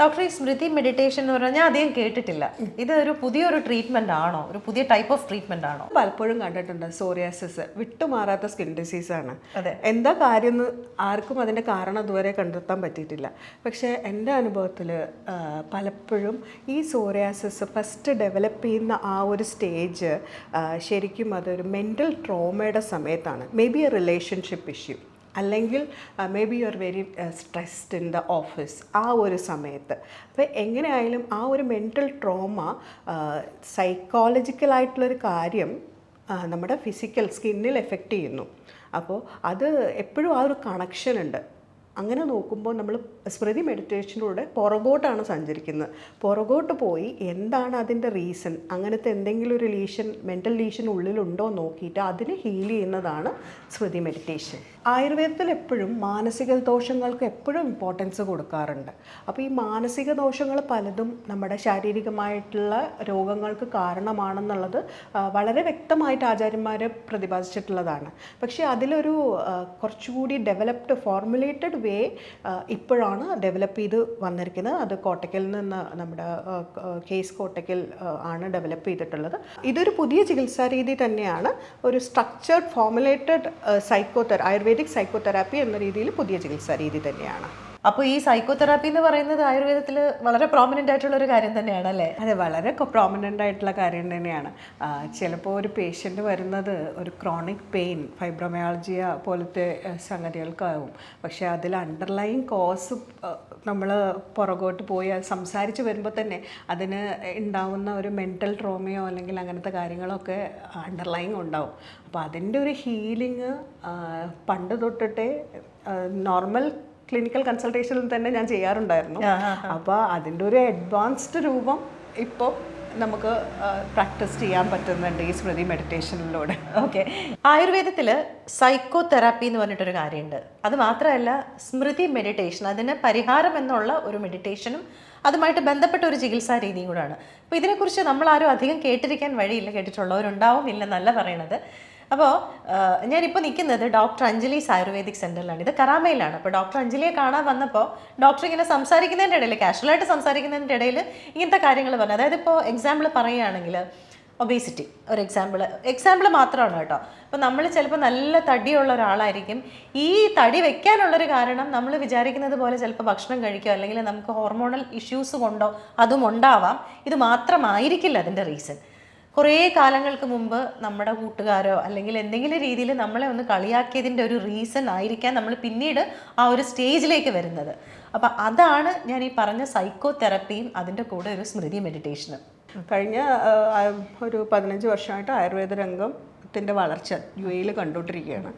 Doctor ഈ സ്മൃതി meditation എന്ന് പറഞ്ഞാൽ ഞാൻ അധികം കേട്ടിട്ടില്ല. ഇത് ഒരു പുതിയൊരു ട്രീറ്റ്മെന്റ് ആണോ? ഒരു പുതിയ ടൈപ്പ് ഓഫ് ട്രീറ്റ്മെന്റ് ആണോ? പലപ്പോഴും കണ്ടിട്ടുണ്ട് സോറിയാസിസ് വിട്ടുമാറാത്ത സ്കിൻ ഡിസീസ് ആണ്. അതെ. എന്താ കാര്യം എന്ന് ആർക്കും അതിന്റെ കാരണം ഇതുവരെ കണ്ടെത്താൻ പറ്റിയിട്ടില്ല. പക്ഷേ എന്റെ അനുഭവത്തിൽ പലപ്പോഴും ഈ സോറിയാസിസ് ഫസ്റ്റ് ഡെവലപ്പ് ചെയ്യുന്ന ആ ഒരു സ്റ്റേജ് ശരിക്കും അതൊരു മെന്റൽ ട്രോമയുടെ സമയത്താണ്. Maybe a relationship issue അല്ലെങ്കിൽ maybe you are very stressed in the office ആ ഒരു സമയത്ത്. അപ്പോൾ എങ്ങനെയായാലും ആ ഒരു മെന്റൽ ട്രോമ സൈക്കോളജിക്കലായിട്ടുള്ളൊരു കാര്യം നമ്മുടെ ഫിസിക്കൽ സ്കിന്നിൽ എഫക്റ്റ് ചെയ്യുന്നു. അപ്പോൾ അത് എപ്പോഴും ആ ഒരു കണക്ഷൻ ഉണ്ട്. അങ്ങനെ നോക്കുമ്പോൾ നമ്മൾ സ്മൃതി മെഡിറ്റേഷനിലൂടെ പുറകോട്ടാണ് സഞ്ചരിക്കുന്നത്. പുറകോട്ട് പോയി എന്താണ് അതിന്റെ റീസൺ? അങ്ങനത്തെ എന്തെങ്കിലും ഒരു ലീഷൻ മെന്റൽ ലീഷൻ ഉള്ളിലുണ്ടോ നോക്കിയിട്ട് അതിനെ ഹീൽ ചെയ്യുന്നതാണ് സ്മൃതി മെഡിറ്റേഷൻ. ആയുർവേദത്തിൽ എപ്പോഴും മാനസിക ദോഷങ്ങൾക്ക് എപ്പോഴും ഇമ്പോർട്ടൻസ് കൊടുക്കാറുണ്ട്. അപ്പോൾ ഈ മാനസിക ദോഷങ്ങൾ പലതും നമ്മുടെ ശാരീരികമായിട്ടുള്ള രോഗങ്ങൾക്ക് കാരണമാണെന്നുള്ളത് വളരെ വ്യക്തമായിട്ട് ആചാര്യന്മാർ പ്രതിപാദിച്ചിട്ടുള്ളതാണ്. പക്ഷേ അതിലൊരു കുറച്ചുകൂടി ഡെവലപ്ഡ് ഫോർമുലേറ്റഡ് വേ ഇപ്പോഴാണ് ഡെവലപ്പ് ചെയ്ത് വന്നിരിക്കുന്നത്. അത് കോട്ടയ്ക്കൽ നിന്ന് നമ്മുടെ കേസ് കോട്ടയ്ക്കൽ ആണ് ഡെവലപ്പ് ചെയ്തിട്ടുള്ളത്. ഇതൊരു പുതിയ ചികിത്സാ രീതി തന്നെയാണ്. ഒരു സ്ട്രക്ചേർഡ് ഫോർമുലേറ്റഡ് സൈക്കോതെറാ ആയുർവേദിക് സൈക്കോതെറാപ്പി എന്ന രീതിയിൽ പുതിയ ചികിത്സാ രീതി തന്നെയാണ്. അപ്പോൾ ഈ സൈക്കോതെറാപ്പി എന്ന് പറയുന്നത് ആയുർവേദത്തിൽ വളരെ പ്രോമിനന്റ് ആയിട്ടുള്ള ഒരു കാര്യം തന്നെയാണ് അല്ലേ? അതെ വളരെ പ്രോമിനന്റ് ആയിട്ടുള്ള കാര്യം തന്നെയാണ്. ചിലപ്പോൾ ഒരു പേഷ്യന്റ് വരുന്നത് ഒരു ക്രോണിക് പെയിൻ ഫൈബ്രോമയാൾജിയ പോലത്തെ സംഗതികൾക്കാവും. പക്ഷേ അതിൽ അണ്ടർലൈൻ കോസ് നമ്മൾ പുറകോട്ട് പോയി സംസാരിച്ച് വരുമ്പോൾ തന്നെ അതിന് ഉണ്ടാവുന്ന ഒരു മെന്റൽ ട്രോമയോ അല്ലെങ്കിൽ അങ്ങനത്തെ കാര്യങ്ങളൊക്കെ അണ്ടർലൈൻ ഉണ്ടാവും. അപ്പോൾ അതിന്റെ ഒരു ഹീലിംഗ് പണ്ട് തൊട്ടിട്ടേ നോർമൽ ക്ലിനിക്കൽ കൺസൾട്ടേഷനിൽ തന്നെ ഞാൻ ചെയ്യാറുണ്ടായിരുന്നു. അപ്പോൾ അതിന്റെ ഒരു അഡ്വാൻസ്ഡ് രൂപം ഇപ്പോൾ നമുക്ക് പ്രാക്ടീസ് ചെയ്യാൻ പറ്റുന്നുണ്ട് ഈ സ്മൃതി മെഡിറ്റേഷനിലൂടെ ഓക്കെ ആയുർവേദത്തിൽ സൈക്കോ തെറാപ്പി എന്ന് പറഞ്ഞിട്ടൊരു കാര്യമുണ്ട് അത് മാത്രമല്ല സ്മൃതി മെഡിറ്റേഷൻ അതിന് പരിഹാരം എന്നുള്ള ഒരു മെഡിറ്റേഷനും അതുമായിട്ട് ബന്ധപ്പെട്ട ഒരു ചികിത്സാ രീതിയും കൂടാണ്. അപ്പോൾ ഇതിനെക്കുറിച്ച് നമ്മളാരും അധികം കേട്ടിരിക്കാൻ വഴിയില്ല കേട്ടിട്ടുള്ളവരുണ്ടാവും ഇല്ലെന്നല്ല പറയണത്. അപ്പോൾ ഞാനിപ്പോൾ നിൽക്കുന്നത് ഡോക്ടർ അഞ്ജലീസ് ആയുർവേദിക് സെന്ററിലാണ് ഇത് കറാമയിലാണ് അപ്പോൾ ഡോക്ടർ അഞ്ജലിയെ കാണാൻ വന്നപ്പോൾ ഡോക്ടർ ഇങ്ങനെ സംസാരിക്കുന്നതിന്റെ ഇടയിൽ കാഷ്വലായിട്ട് സംസാരിക്കുന്നതിന്റെ ഇടയിൽ ഇങ്ങനത്തെ കാര്യങ്ങൾ പറഞ്ഞു. അതായത് ഇപ്പോൾ എക്സാമ്പിൾ പറയുകയാണെങ്കിൽ ഒബേസിറ്റി ഒരു എക്സാമ്പിൾ എക്സാമ്പിൾ മാത്രമാണ് കേട്ടോ. അപ്പോൾ നമ്മൾ ചിലപ്പോൾ നല്ല തടിയുള്ള ഒരാളായിരിക്കും. ഈ തടി വെക്കാനുള്ളൊരു കാരണം നമ്മൾ വിചാരിക്കുന്നത് പോലെ ചിലപ്പോൾ ഭക്ഷണം കഴിക്കുക അല്ലെങ്കിൽ നമുക്ക് ഹോർമോണൽ ഇഷ്യൂസ് കൊണ്ടോ അതും ഉണ്ടാവാം. ഇത് മാത്രമായിരിക്കില്ല അതിന്റെ റീസൺ. കുറേ കാലങ്ങൾക്ക് മുമ്പ് നമ്മുടെ കൂട്ടുകാരോ അല്ലെങ്കിൽ എന്തെങ്കിലും രീതിയിൽ നമ്മളെ ഒന്ന് കളിയാക്കിയതിന്റെ ഒരു റീസൺ ആയിരിക്കാം നമ്മൾ പിന്നീട് ആ ഒരു സ്റ്റേജിലേക്ക് വരുന്നത്. അപ്പം അതാണ് ഞാൻ ഈ പറഞ്ഞ സൈക്കോ തെറപ്പിയും അതിന്റെ കൂടെ ഒരു സ്മൃതി മെഡിറ്റേഷനും കഴിഞ്ഞ ഒരു പതിനഞ്ച് വർഷമായിട്ട് ആയുർവേദ രംഗം ത്തിന്റെ വളർച്ച യു എയിൽ കണ്ടുകൊണ്ടിരിക്കുകയാണ്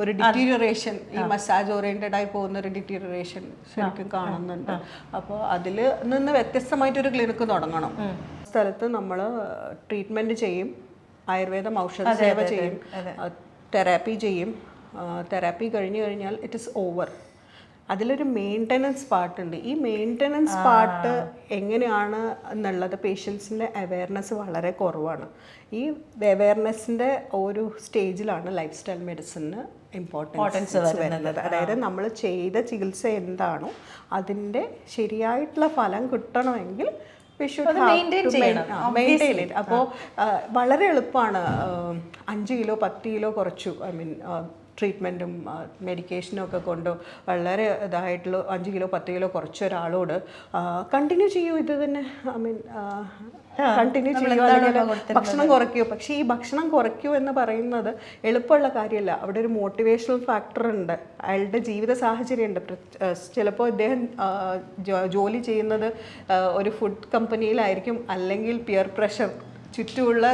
ഒരു ഡിറ്റീരിയറേഷൻ ഈ മസാജ് ഓറിയന്റഡ് ആയി പോകുന്ന ഒരു ഡിറ്റീരിയറേഷൻ ശരിക്കും കാണുന്നുണ്ട്. അപ്പോൾ അതിൽ നിന്ന് വ്യത്യസ്തമായിട്ടൊരു ക്ലിനിക്ക് തുടങ്ങണം. സ്ഥലത്ത് നമ്മൾ ട്രീറ്റ്മെന്റ് ചെയ്യും. ആയുർവേദം ഔഷധ സേവ ചെയ്യും. തെറാപ്പി ചെയ്യും. തെറാപ്പി കഴിഞ്ഞു കഴിഞ്ഞാൽ ഇറ്റ് ഇസ് ഓവർ അതിലൊരു മെയിന്റനൻസ് പാർട്ടുണ്ട് ഈ മെയിന്റനൻസ് പാർട്ട് എങ്ങനെയാണ് എന്നുള്ളത് പേഷ്യൻസിന്റെ അവയർനെസ് വളരെ കുറവാണ്. ഈ അവയർനെസ്സിന്റെ ഒരു സ്റ്റേജിലാണ് ലൈഫ് സ്റ്റൈൽ മെഡിസിന് ഇമ്പോർട്ടൻസ് വരുന്നത്. അതായത് നമ്മൾ ചെയ്ത ചികിത്സ എന്താണോ അതിന്റെ ശരിയായിട്ടുള്ള ഫലം കിട്ടണമെങ്കിൽ അപ്പോൾ വളരെ എളുപ്പമാണ് അഞ്ച് കിലോ പത്ത് കിലോ കുറച്ചു ഐ മീൻ ട്രീറ്റ്മെന്റും മെഡിക്കേഷനും ഒക്കെ കൊണ്ട് വളരെ ഇതായിട്ടുള്ള അഞ്ച് കിലോ പത്ത് കിലോ കുറച്ച് ഒരാളോട് കണ്ടിന്യൂ ചെയ്യൂ ഇത് തന്നെ. ഐ മീൻ കണ്ടിന്യൂ ചെയ്യുക ഭക്ഷണം കുറയ്ക്കൂ. പക്ഷേ ഈ ഭക്ഷണം കുറയ്ക്കൂ എന്ന് പറയുന്നത് എളുപ്പമുള്ള കാര്യമല്ല. അവിടെ ഒരു മോട്ടിവേഷണൽ ഫാക്ടർ ഉണ്ട്. അയാളുടെ ജീവിത സാഹചര്യമുണ്ട്. ചിലപ്പോൾ അദ്ദേഹം ജോലി ചെയ്യുന്നത് ഒരു ഫുഡ് കമ്പനിയിലായിരിക്കും അല്ലെങ്കിൽ പിയർ പ്രഷർ ചുറ്റുമുള്ള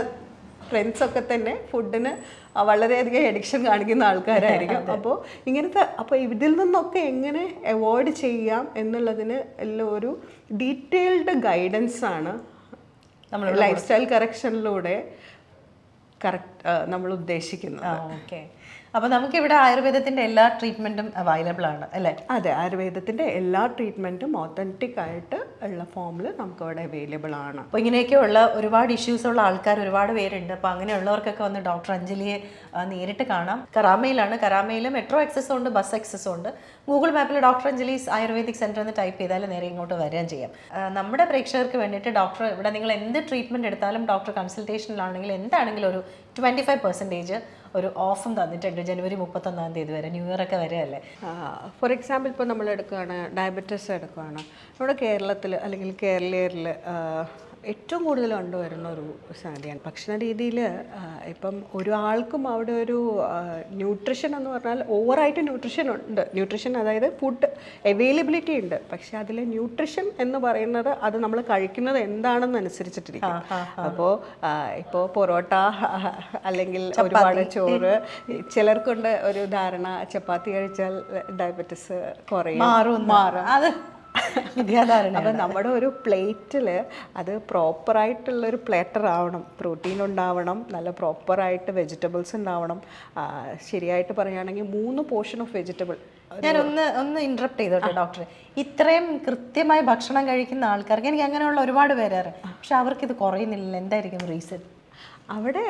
ഫ്രണ്ട്സൊക്കെ തന്നെ ഫുഡിന് വളരെയധികം എഡിക്ഷൻ കാണിക്കുന്ന ആൾക്കാരായിരിക്കും. അപ്പോൾ ഇങ്ങനത്തെ അപ്പോൾ ഇതിൽ നിന്നൊക്കെ എങ്ങനെ അവോയ്ഡ് ചെയ്യാം എന്നുള്ളതിന് എല്ലാം ഒരു ഡീറ്റെയിൽഡ് ഗൈഡൻസ് ആണ് ലൈഫ് സ്റ്റൈൽ കറക്ഷനിലൂടെ കറക്റ്റ് നമ്മൾ ഉദ്ദേശിക്കുന്നത് ഓക്കെ. അപ്പോൾ നമുക്കിവിടെ ആയുർവേദത്തിന്റെ എല്ലാ ട്രീറ്റ്മെന്റും അവൈലബിൾ ആണ് അല്ലേ? അതെ ആയുർവേദത്തിന്റെ എല്ലാ ട്രീറ്റ്മെന്റും ഓത്തന്റിക് ആയിട്ട് ഉള്ള ഫോമിൽ നമുക്കവിടെ അവൈലബിൾ ആണ്. അപ്പോൾ ഇങ്ങനെയൊക്കെയുള്ള ഒരുപാട് ഇഷ്യൂസ് ഉള്ള ആൾക്കാർ ഒരുപാട് പേരുണ്ട്. അപ്പോൾ അങ്ങനെയുള്ളവർക്കൊക്കെ വന്ന് ഡോക്ടർ അഞ്ജലിയെ നേരിട്ട് കാണാം. കറാമയിലാണ്. കറാമയിൽ മെട്രോ ആക്സസ് ഉണ്ട് ബസ് ആക്സസ് ഉണ്ട്. ഗൂഗിൾ മാപ്പിൽ ഡോക്ടർ അഞ്ജലീസ് ആയുർവേദിക് സെന്റർ എന്ന് ടൈപ്പ് ചെയ്താൽ നേരെ ഇങ്ങോട്ട് വരികയും ചെയ്യാം. നമ്മുടെ പ്രേക്ഷകർക്ക് വേണ്ടിയിട്ട് ഡോക്ടർ ഇവിടെ നിങ്ങൾ എന്ത് ട്രീറ്റ്മെന്റ് എടുത്താലും ഡോക്ടർ കൺസൾട്ടേഷനിലാണെങ്കിൽ എന്താണെങ്കിലും ഒരു ട്വന്റി ഫൈവ് പെർസെന്റേജ് ഒരു ഓഫും തന്നിട്ടുണ്ട് ജനുവരി മുപ്പത്തൊന്നാം തീയതി വരെ ന്യൂ ഇയർ ഒക്കെ വരെയല്ലേ? ഫോർ എക്സാമ്പിൾ ഇപ്പോൾ നമ്മൾ എടുക്കുകയാണ് ഡയബറ്റീസ് എടുക്കുകയാണ് നമ്മുടെ കേരളത്തിൽ അല്ലെങ്കിൽ കേരളീയരിൽ ഏറ്റവും കൂടുതൽ കണ്ടുവരുന്ന ഒരു സംഗതിയാണ് ഭക്ഷണ രീതിയിൽ ഇപ്പം ഒരാൾക്കും അവിടെ ഒരു ന്യൂട്രിഷൻ എന്ന് പറഞ്ഞാൽ ഓവറായിട്ട് ന്യൂട്രിഷൻ ഉണ്ട്. ന്യൂട്രിഷൻ അതായത് ഫുഡ് അവൈലബിലിറ്റി ഉണ്ട്. പക്ഷെ അതിൽ ന്യൂട്രിഷൻ എന്ന് പറയുന്നത് അത് നമ്മൾ കഴിക്കുന്നത് എന്താണെന്ന് അനുസരിച്ചിട്ടിരിക്കും അപ്പോൾ ഇപ്പോൾ പൊറോട്ട അല്ലെങ്കിൽ ഒരുപാട് ചോറ് ചിലർക്കുണ്ട് ഒരു ധാരണ ചപ്പാത്തി കഴിച്ചാൽ ഡയബറ്റിസ് കുറയും. മാറും മാറും. അത് അപ്പം നമ്മുടെ ഒരു പ്ലേറ്റിൽ അത് പ്രോപ്പറായിട്ടുള്ളൊരു പ്ലേറ്റർ ആവണം. പ്രോട്ടീൻ ഉണ്ടാവണം നല്ല പ്രോപ്പറായിട്ട് വെജിറ്റബിൾസ് ഉണ്ടാവണം. ശരിയായിട്ട് പറയുകയാണെങ്കിൽ മൂന്ന് പോർഷൻ ഓഫ് വെജിറ്റബിൾ. ഞാൻ ഒന്ന് ഒന്ന് ഇന്ററപ്റ്റ് ചെയ്തോട്ടെ ഡോക്ടർ ഇത്രയും കൃത്യമായി ഭക്ഷണം കഴിക്കുന്ന ആൾക്കാർക്ക് എനിക്ക് അങ്ങനെയുള്ള ഒരുപാട് പേരാറ്. പക്ഷെ അവർക്ക് ഇത് കുറയുന്നില്ല. എന്തായിരിക്കും റീസൺ അവിടെ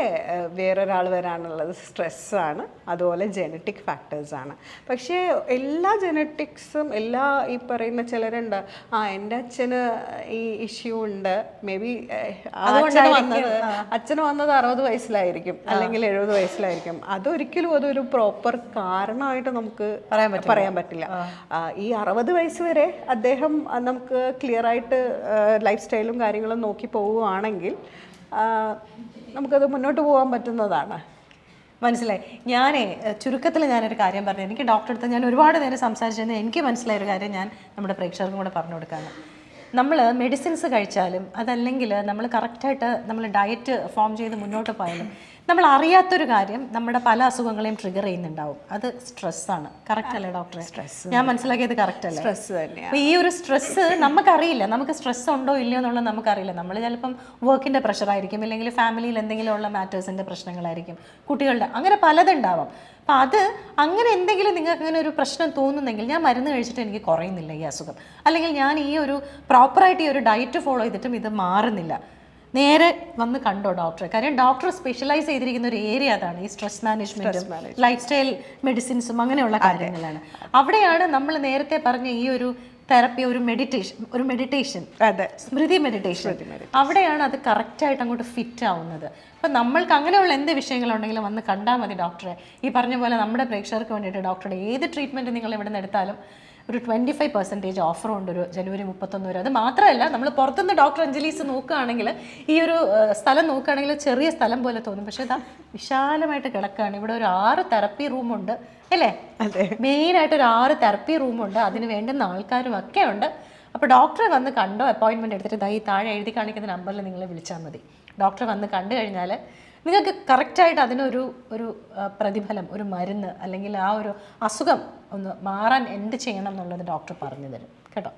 വേറൊരാൾ വരാനുള്ളത് സ്ട്രെസ്സാണ്. അതുപോലെ ജനറ്റിക് ഫാക്ടേഴ്സാണ്. പക്ഷേ എല്ലാ ജനറ്റിക്സും എല്ലാ ഈ പറയുന്ന ചിലരുണ്ട്. ആ എന്റെ അച്ഛന് ഈ ഇഷ്യൂ ഉണ്ട്. മേ ബി അച്ഛന് വന്നത്. അച്ഛന് വന്നത് അറുപത് വയസ്സിലായിരിക്കും. അല്ലെങ്കിൽ എഴുപത് വയസ്സിലായിരിക്കും. അതൊരിക്കലും അതൊരു പ്രോപ്പർ കാരണമായിട്ട് നമുക്ക് പറയാൻ പറ്റില്ല. ഈ അറുപത് വയസ്സ് വരെ അദ്ദേഹം നമുക്ക് ക്ലിയർ ആയിട്ട് ലൈഫ് സ്റ്റൈലും കാര്യങ്ങളും നോക്കി പോവുകയാണെങ്കിൽ നമുക്കത് മുന്നോട്ട് പോകാൻ പറ്റുന്നതാണ്. മനസ്സിലായി? ഞാനേ ചുരുക്കത്തിൽ ഞാനൊരു കാര്യം പറഞ്ഞു. എനിക്ക് ഡോക്ടറെ അടുത്ത് ഞാൻ ഒരുപാട് നേരം സംസാരിച്ചതിന് എനിക്ക് മനസ്സിലായ ഒരു കാര്യം ഞാൻ നമ്മുടെ പ്രേക്ഷകർക്കും കൂടെ പറഞ്ഞു കൊടുക്കാണ്. നമ്മൾ മെഡിസിൻസ് കഴിച്ചാലും അതല്ലെങ്കിൽ നമ്മൾ കറക്റ്റായിട്ട് നമ്മൾ ഡയറ്റ് ഫോം ചെയ്ത് മുന്നോട്ട് പോയാലും നമ്മൾ അറിയാത്തൊരു കാര്യം നമ്മുടെ പല അസുഖങ്ങളെയും ട്രിഗർ ചെയ്യുന്നുണ്ടാവും. അത് സ്ട്രെസ്സാണ് കറക്റ്റ് അല്ലേ ഡോക്ടറെ സ്ട്രെസ് ഞാൻ മനസ്സിലാക്കിയത് കറക്റ്റ് അല്ലേ? സ്ട്രെസ് തന്നെ അപ്പോൾ ഈ ഒരു സ്ട്രെസ് നമുക്കറിയില്ല. നമുക്ക് സ്ട്രെസ് ഉണ്ടോ ഇല്ലയോ എന്നുള്ളത് നമുക്കറിയില്ല. നമ്മൾ ചിലപ്പം പ്രഷർ ആയിരിക്കും. അല്ലെങ്കിൽ ഫാമിലിയിൽ എന്തെങ്കിലും ഉള്ള മാറ്റേഴ്സിന്റെ പ്രശ്നങ്ങളായിരിക്കും. കുട്ടികളുടെ അങ്ങനെ പലതുണ്ടാവാം. അപ്പം അത് അങ്ങനെ എന്തെങ്കിലും നിങ്ങൾക്ക് അങ്ങനെ ഒരു പ്രശ്നം തോന്നുന്നെങ്കിൽ ഞാൻ മരുന്ന് കഴിച്ചിട്ട് എനിക്ക് കുറയുന്നില്ല ഈ അസുഖം. അല്ലെങ്കിൽ ഞാൻ ഈ ഒരു പ്രോപ്പറായിട്ട് ഈ ഒരു ഡയറ്റ് ഫോളോ ചെയ്തിട്ടും ഇത് മാറുന്നില്ല. നേരെ വന്ന് കണ്ടോ ഡോക്ടറെ? കാര്യം ഡോക്ടർ സ്പെഷ്യലൈസ് ചെയ്തിരിക്കുന്ന ഒരു ഏരിയ അതാണ്. ഈ സ്ട്രെസ് മാനേജ്മെന്റും ലൈഫ് സ്റ്റൈൽ മെഡിസിൻസും അങ്ങനെയുള്ള കാര്യങ്ങളാണ്. അവിടെയാണ് നമ്മൾ നേരത്തെ പറഞ്ഞ ഈ ഒരു തെറപ്പി ഒരു മെഡിറ്റേഷൻ ഒരു മെഡിറ്റേഷൻ അതെ. സ്മൃതി മെഡിറ്റേഷൻ അവിടെയാണ് അത് കറക്റ്റായിട്ട് അങ്ങോട്ട് ഫിറ്റ് ആവുന്നത്. അപ്പം നമ്മൾക്ക് അങ്ങനെയുള്ള എന്ത് വിഷയങ്ങളുണ്ടെങ്കിലും വന്ന് കണ്ടാൽ മതി ഡോക്ടറെ. ഈ പറഞ്ഞ പോലെ നമ്മുടെ പ്രേക്ഷകർക്ക് വേണ്ടിയിട്ട് ഡോക്ടറുടെ ഏത് ട്രീറ്റ്മെന്റ് നിങ്ങൾ ഇവിടെ നിന്ന് എടുത്താലും ഒരു ട്വന്റി ഫൈവ് പെർസെന്റേജ് ഓഫറുണ്ട് ഒരു ജനുവരി മുപ്പത്തൊന്ന് വരെ. അത് മാത്രമല്ല നമ്മൾ പുറത്തുനിന്ന് ഡോക്ടർ അഞ്ജലീസ് നോക്കുകയാണെങ്കിൽ ഈ ഒരു സ്ഥലം നോക്കുകയാണെങ്കിൽ ചെറിയ സ്ഥലം പോലെ തോന്നും. പക്ഷേ ഇതാ വിശാലമായിട്ട് കിടക്കുകയാണ്. ഇവിടെ ഒരു ആറ് തെറപ്പി റൂമുണ്ട് അല്ലേ? അതെ. മെയിനായിട്ട് ഒരു ആറ് തെറപ്പി റൂമുണ്ട് അതിന് വേണ്ടുന്ന ആൾക്കാരും ഒക്കെ ഉണ്ട്. അപ്പോൾ ഡോക്ടറെ വന്ന് കണ്ടോ? അപ്പോയിൻമെന്റ് എടുത്തിട്ട് ദാ ഈ താഴെ എഴുതി കാണിക്കുന്ന നമ്പറിൽ നിങ്ങളെ വിളിച്ചാൽ മതി. ഡോക്ടറെ വന്ന് കണ്ടു കഴിഞ്ഞാൽ നിങ്ങൾക്ക് കറക്റ്റായിട്ട് അതിനൊരു ഒരു പ്രതിഫലം ഒരു മരുന്ന് അല്ലെങ്കിൽ ആ ഒരു അസുഖം ഒന്ന് മാറാൻ എന്ത് ചെയ്യണം എന്നുള്ളത് ഡോക്ടർ പറഞ്ഞു തരും കേട്ടോ?